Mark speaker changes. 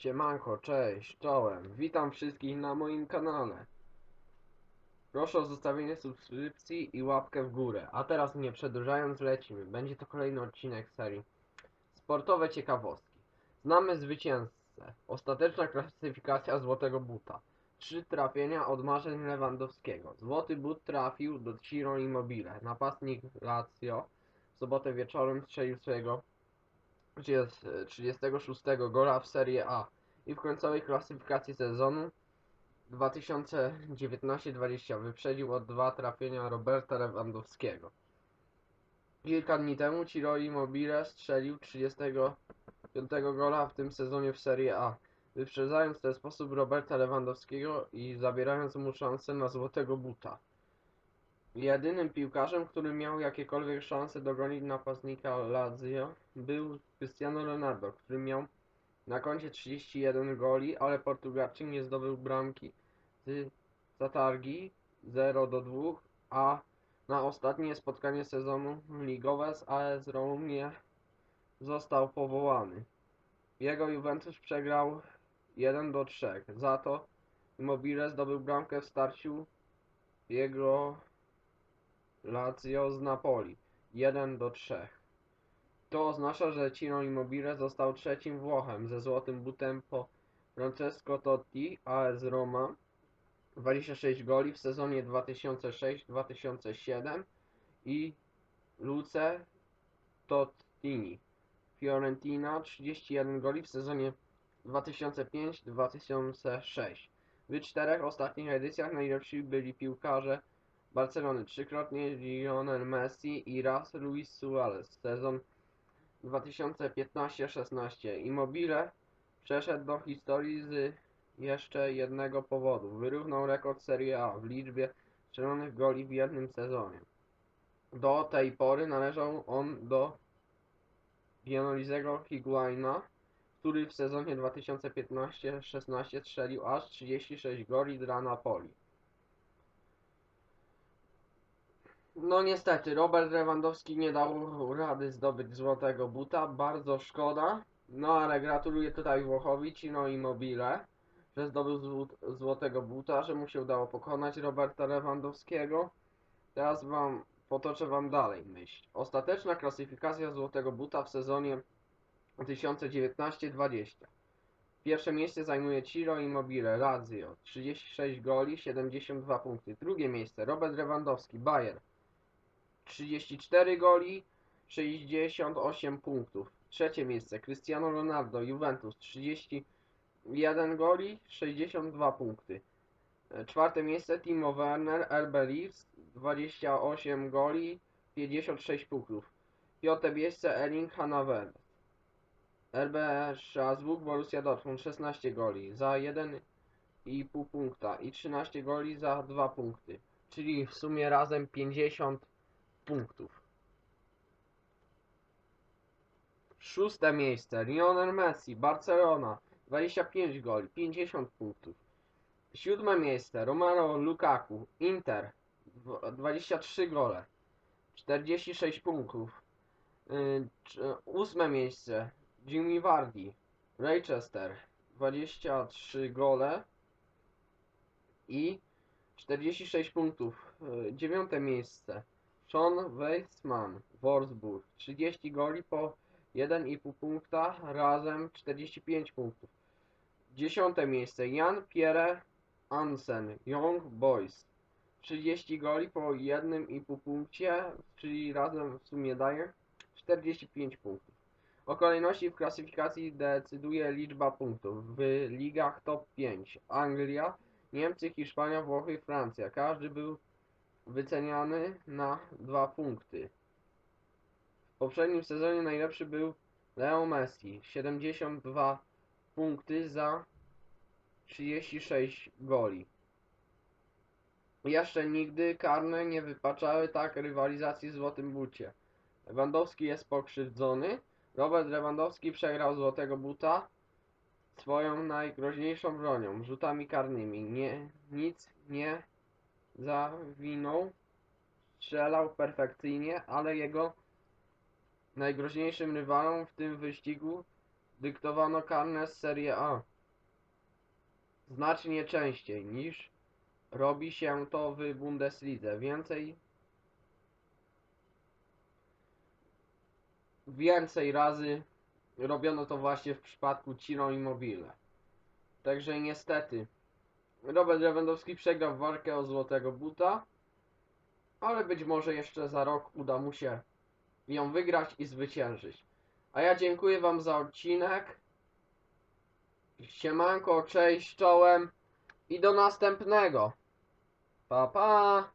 Speaker 1: Siemanko, cześć, czołem. Witam wszystkich na moim kanale. Proszę o zostawienie subskrypcji i łapkę w górę. A teraz nie przedłużając lecimy. Będzie to kolejny odcinek serii Sportowe ciekawostki. Znamy zwycięzcę. Ostateczna klasyfikacja Złotego Buta. Trzy trafienia od marzeń Lewandowskiego. Złoty but trafił do Ciro Immobile. Napastnik Lazio w sobotę wieczorem strzelił swojego 30 36 gola w Serie A i w końcowej klasyfikacji sezonu 2019-20 wyprzedził o dwa trafienia Roberta Lewandowskiego. Kilka dni temu Ciro Immobile strzelił 35 gola w tym sezonie w Serie A, wyprzedzając w ten sposób Roberta Lewandowskiego i zabierając mu szansę na złotego buta. Jedynym piłkarzem, który miał jakiekolwiek szanse dogonić napastnika Lazio był Cristiano Ronaldo, który miał na koncie 31 goli, ale Portugalczyk nie zdobył bramki z zatargi 0 do 2, a na ostatnie spotkanie sezonu ligowe z AS Rom nie został powołany. Jego Juventus przegrał 1 do 3. Za to Immobile zdobył bramkę w starciu jego Lazio z Napoli 1 do 3. To oznacza, że Ciro Immobile został trzecim Włochem ze złotym butem po Francesco Totti, AS Roma 26 goli w sezonie 2006-2007 i Luce Tottini Fiorentina 31 goli w sezonie 2005-2006. W czterech ostatnich edycjach najlepsi byli piłkarze Barcelony trzykrotnie Lionel Messi i raz Luis Suarez. Sezon 2015-16. Immobile przeszedł do historii z jeszcze jednego powodu. Wyrównał rekord Serie A w liczbie strzelonych goli w jednym sezonie. Do tej pory należał on do Gianolizego Higuaina, który w sezonie 2015-16 strzelił aż 36 goli dla Napoli. No niestety, Robert Lewandowski nie dał rady zdobyć złotego buta, bardzo szkoda. No ale gratuluję tutaj Włochowi, Cino Immobile, że zdobył złot- złotego buta, że mu się udało pokonać Roberta Lewandowskiego. Teraz wam potoczę wam dalej myśl. Ostateczna klasyfikacja złotego buta w sezonie 2019-20. Pierwsze miejsce zajmuje Ciro Immobile, Lazio, 36 goli, 72 punkty. Drugie miejsce Robert Lewandowski, Bayern, 34 goli, 68 punktów. Trzecie miejsce Cristiano Ronaldo, Juventus, 31 goli, 62 punkty. Czwarte miejsce Timo Werner, RB Leeds, 28 goli, 56 punktów. Piąte miejsce Erling Hanaver, RB Strasbourg, Borussia Dortmund, 16 goli, za 1,5 punkta i 13 goli za 2 punkty. Czyli w sumie razem 50 punktów. Szóste miejsce Lionel Messi, Barcelona, 25 goli, 50 punktów. Siódme miejsce Romero Lukaku, Inter, dw- 23 gole, 46 punktów. Yy, Ósme miejsce Jimmy Vardy, Leicester, 23 gole i 46 punktów. Yy, Dziewiąte miejsce Sean Weissman, Wolfsburg, 30 goli po 1,5 punkta, razem 45 punktów. Dziesiąte miejsce Jan Pierre Hansen, Young Boys, 30 goli po 1,5 punkcie, czyli razem w sumie daje 45 punktów. O kolejności w klasyfikacji decyduje liczba punktów. W ligach top 5 Anglia, Niemcy, Hiszpania, Włochy, Francja. Każdy był wyceniany na 2 punkty. W poprzednim sezonie najlepszy był Leo Messi, 72 punkty za 36 goli. Jeszcze nigdy karne nie wypaczały tak rywalizacji w Złotym Bucie. Lewandowski jest pokrzywdzony. Robert Lewandowski przegrał Złotego Buta swoją najgroźniejszą bronią, rzutami karnymi. Nie, nic nie zawinął, strzelał perfekcyjnie, ale jego najgroźniejszym rywalom w tym wyścigu dyktowano karne z Serie A. Znacznie częściej niż robi się to w Bundeslidze. Więcej więcej razy robiono to właśnie w przypadku Ciro Immobile. Także niestety Robert Lewandowski przegrał walkę o złotego buta, ale być może jeszcze za rok uda mu się ją wygrać i zwyciężyć. A ja dziękuję Wam za odcinek. Siemanko, cześć, czołem i do następnego. Pa, pa!